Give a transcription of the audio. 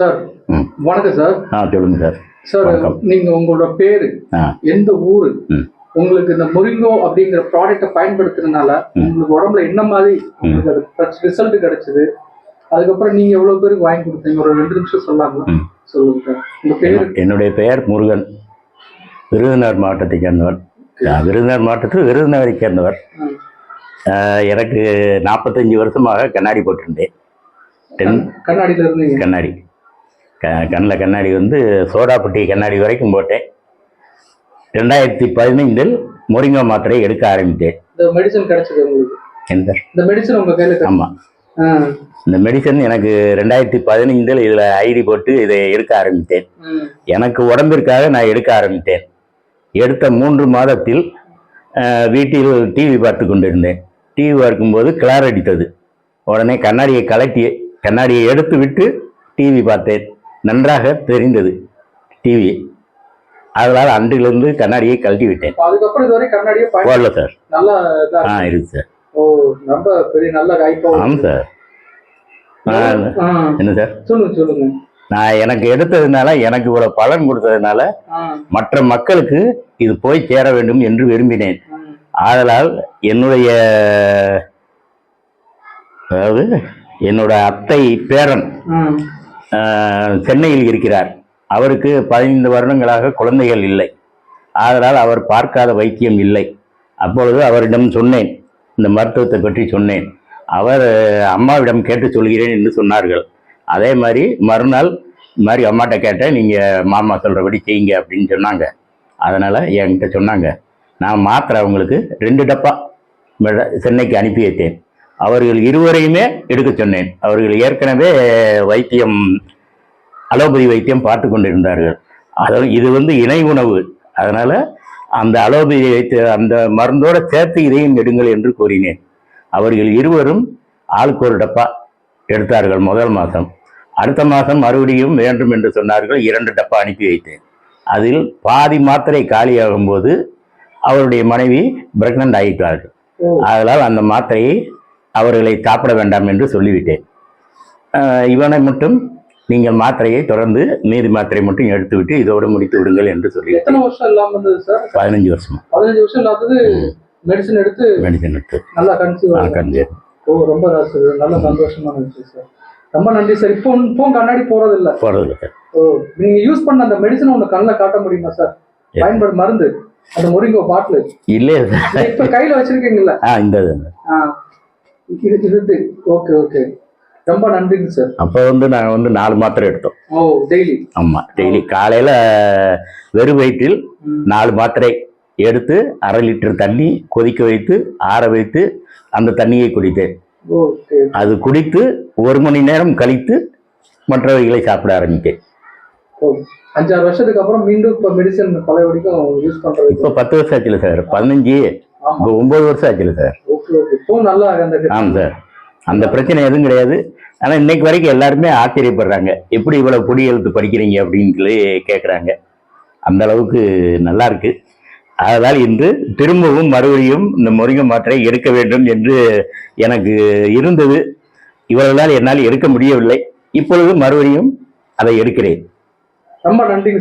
Sir வணக்கம் sir. ஆ சொல்லுங்க sir. Sir வணக்கம். நீங்க உங்களோட பேரு எந்த ஊரு உங்களுக்கு இந்த முரிங்கோ அப்படிங்கிற ப்ராடக்ட்டை பயன்படுத்துறதுனால உங்களுக்கு உடம்புல என்ன மாதிரி உங்களுக்கு ரிசல்ட் கிடைச்சது? அதுக்கப்புறம் நீங்க எவ்வளவு பேருக்கு வாங்கி கொடுத்தீங்க? ஒரு ரெண்டு நிமிஷம் சொல்லாங்க. சொல்லுங்க சார். உங்க பேரு? என்னுடைய பெயர் முருகன். விருதுநகர் மாவட்டத்தை சேர்ந்தவர். விருதுநகர் மாவட்டத்தில் விருதுநகரை சேர்ந்தவர். எனக்கு நாற்பத்தஞ்சு வருஷமாக கண்ணாடி போட்டிருந்தேன். டென் கண்ணாடியில இருந்தீங்க. கண்ணாடி. க கண்ணில் கண்ணாடி வந்து சோடாப்பட்டி கண்ணாடி வரைக்கும் போட்டேன். ரெண்டாயிரத்தி பதினைந்தில் முருங்கை மாத்திரை எடுக்க ஆரம்பித்தேன். இந்த மெடிசன் கிடைச்சது உங்களுக்கு? எந்த இந்த மெடிசன் உங்க கையில கிடை- ஆமாம். இந்த மெடிசன் எனக்கு ரெண்டாயிரத்தி பதினைந்தில் இதில் ஐடி போட்டு இதை எடுக்க ஆரம்பித்தேன். எனக்கு உடம்பிற்காக நான் எடுக்க ஆரம்பித்தேன். எடுத்த மூன்று மாதத்தில் வீட்டில் டிவி பார்த்து கொண்டிருந்தேன். டிவி பார்க்கும்போது கிளார் அடித்தது. உடனே கண்ணாடியை கலட்டி கண்ணாடியை எடுத்து விட்டு டிவி பார்த்தேன். நன்றாக தெரிந்தது டிவி அதனால் அன்றிலிருந்து கண்ணாடியை கழட்டி விட்டேன் அதுக்கப்புறம் இதுவரை கண்ணாடியே பயன் போடல சார். நல்லா ஆ இருக்கு சார். ஓ ரொம்ப பெரிய நல்ல வாய்ப்பா ஆமாம் சார். என்ன சார்? சொல்லுங்க சொல்லுங்க. நான் எனக்கு எடுத்ததுனால எனக்கு இவ்வளோ பலன் கொடுத்ததுனால. மற்ற மக்களுக்கு இது போய் சேர வேண்டும் என்று விரும்பினேன். ஆதலால் என்னுடைய அதாவது என்னோட அத்தை பேரன் சென்னையில் இருக்கிறார். அவருக்கு பதினைந்து வருடங்களாக குழந்தைகள் இல்லை. ஆதலால் அவர் பார்க்காத வைத்தியம் இல்லை. அப்பொழுது அவரிடம் சொன்னேன். இந்த மருத்துவத்தை பற்றி சொன்னேன். அவர் அம்மாவிடம் கேட்டு சொல்கிறேன் என்று சொன்னார்கள். அதே மாதிரி மறுநாள் மாதிரி அம்மாட்ட கேட்டேன். நீங்கள் மாமா சொல்கிறபடி செய்யுங்க அப்படின்னு சொன்னாங்க. அதனால் என்கிட்ட சொன்னாங்க. நான் மாத்திரை அவங்களுக்கு ரெண்டு டப்பா மெட- சென்னைக்கு அனுப்பி வைத்தேன். அவர்கள் இருவரையுமே எடுக்க சொன்னேன். அவர்கள் ஏற்கனவே வைத்தியம் அலோபதி வைத்தியம் பார்த்து கொண்டிருந்தார்கள். அதாவது இது வந்து இணை உணவு. அதனால அந்த அலோபதி வைத்திய அந்த மருந்தோட சேர்த்து இதையும் எடுங்கள் என்று கூறினேன். அவர்கள் இருவரும் ஆளுக்கு ஒரு டப்பா எடுத்தார்கள் முதல் மாதம். அடுத்த மாதம் மறுபடியும் வேண்டும் என்று சொன்னார்கள். இரண்டு டப்பா அனுப்பி வைத்தேன். அதில் பாதி மாத்திரை காலியாகும் போது அவருடைய மனைவி பிரெக்னன்ட் ஆகிட்டார்கள். அதனால் அந்த மாத்திரையை அவர்களை சாப்பிட வேண்டாம் என்று சொல்லிவிட்டேன். இவனை மட்டும் நீங்கள் மாத்திரையை தொடர்ந்து மீதி மாத்திரை மட்டும் எடுத்துவிட்டு இதோடு முடித்து விடுங்கள் என்று சொல்லி எத்தனை வருஷம் இல்லாம இருந்தது சார் பதினஞ்சு வருஷமா. பதினஞ்சு வருஷம் இல்லாதது மெடிசன் எடுத்து மெடிசன் எடுத்து. நல்லா கன்சீவ் ஆ, ஓ ரொம்ப நல்ல சந்தோஷமான விஷயம் சார் ரொம்ப நன்றி சார் இப்போ இப்போ கண்ணாடி போறது இல்ல போகிறது சார் ஓ நீங்க யூஸ் பண்ண அந்த மெடிசன் ஒண்ணு கண்ணில் காட்ட முடியுமா சார். பயன்படு மருந்து. அந்த முருங்கோ பாட்டில். இல்லையே சார் இப்ப கையில வச்சிருக்கீங்கல்ல. ஆ இந்த இது ஓகே ஓகே ரொம்ப நன்றிங்க சார் அப்போ வந்து நாங்கள் வந்து நாலு மாத்திரை எடுத்தோம். ஓ டெய்லி ஆமாம் டெய்லி காலையில் வெறும் வயிற்றில் நாலு மாத்திரை எடுத்து அரை லிட்டர் தண்ணி கொதிக்க வைத்து ஆற வைத்து அந்த தண்ணியை குடித்தேன். அது குடித்து ஒரு மணி நேரம் கழித்து மற்றவைகளை சாப்பிட ஆரம்பித்தேன். அஞ்சாறு வருஷத்துக்கு அப்புறம் மீண்டும் இப்ப மெடிசன் பழையபடிக்கும் யூஸ் பண்றது இப்போ பத்து வருஷம் ஆச்சுல சார் பதினஞ்சு இப்போ ஒம்பது வருஷம் ஆச்சுல சார். ஆமாம் சார். அந்த பிரச்சனை எதுவும் கிடையாது. ஆனால் இன்னைக்கு வரைக்கும் எல்லாருமே ஆச்சரியப்படுறாங்க. எப்படி இவ்வளோ பொடி எழுத்து படிக்கிறீங்க அப்படின்னு சொல்லி கேட்குறாங்க அந்த அளவுக்கு நல்லா இருக்கு. அதனால் இன்று திரும்பவும் மறுபடியும் இந்த முருங்கை மாத்திரை எடுக்க வேண்டும் என்று எனக்கு இருந்தது. இவ்வளவு நாள் என்னால் எடுக்க முடியவில்லை. இப்பொழுது மறுபடியும் அதை எடுக்கிறேன். ரொம்ப நன்றிங்க